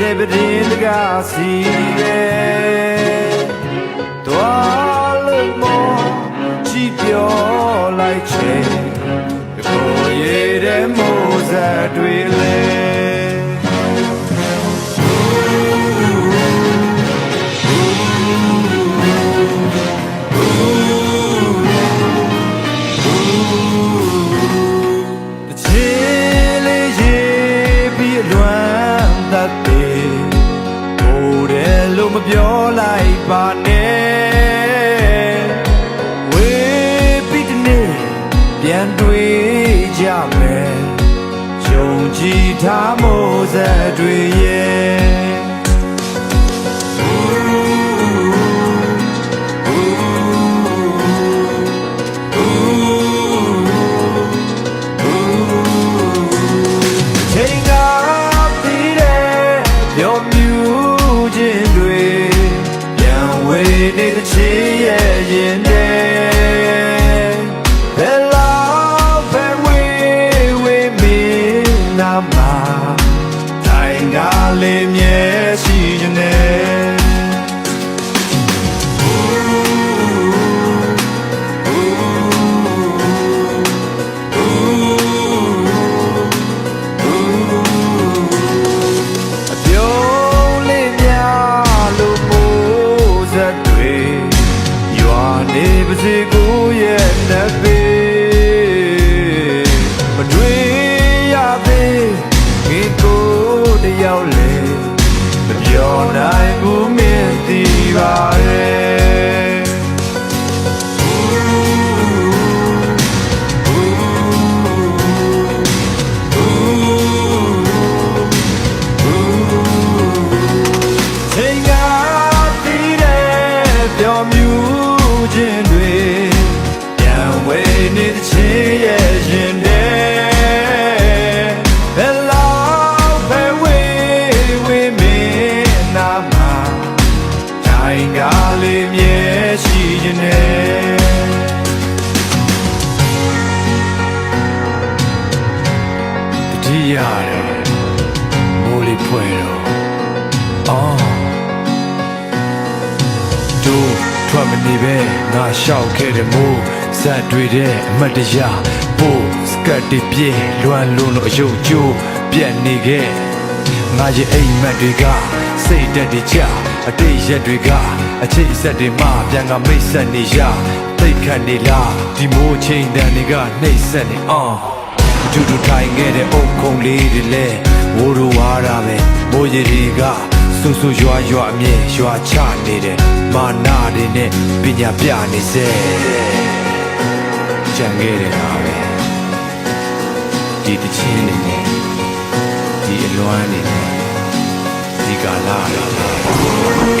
တဲ့ပရင်တကားစီရဲ့တွားလို့မောကြည့်ပြောလိုက်ချင်ကိုရတဲ့မိုးစက်တွေလဲ ပြောလိုက်ပါနဲ့ဝေးပြီးတနေ့ပြန်တွေ့ကြမယ်ယုံကြည်ထားမို့စက်တွေရဲ့ ကလေးမြဲရှိနေအပြုံးလေးများလို့မိုးစက်တွေရွာနေပါစေကို ပြောမြူခြင်းတွေပြန်ဝေနေတဲ့ချင်းရဲ့ရင်တဲ့ဘယ်လောက်ပဲဝေးဝေးမင်းနာမှာတိုင်းကလေးမြဲရှိနေတတိရတယ်မိုးလေးဖွဲ့တော့အော် တို့ထွက်မနေပဲငါရှောက်ခဲ့တဲ့မိုးဇက်တွေတဲ့အမတ်တရပို့စကတ်တွေပြေလွမ်းလုံးလို့အယုတ်ကျိုးပြက်နေခဲ့ငါရဲ့အိမ်မက်တွေကစိတ်တက်တွေကြအတိတ်ရက်တွေကအချိတ်ဆက်တွေမှပြန်ကမိတ်ဆက်နေရသိတ်ခတ်နေလားဒီမိုးချိန်တန်တွေကနှိမ့်ဆက်နေအောင်ကျူတူထိုင်ခဲ့တဲ့အုတ်ခုံလေးတွေလဲဝိုးရဝါတာပဲမိုးရီတွေက ဆူဆူရွာရွာအမြဲရွာချနေတယ်မာနာတွေနဲ့ပညာပြနေစေကြံခဲ့တဲ့ဟာပဲဒီတချင်းနေနဲ့ဒီအလွမ်းနေနဲ့ဒီကာလာတွေနဲ့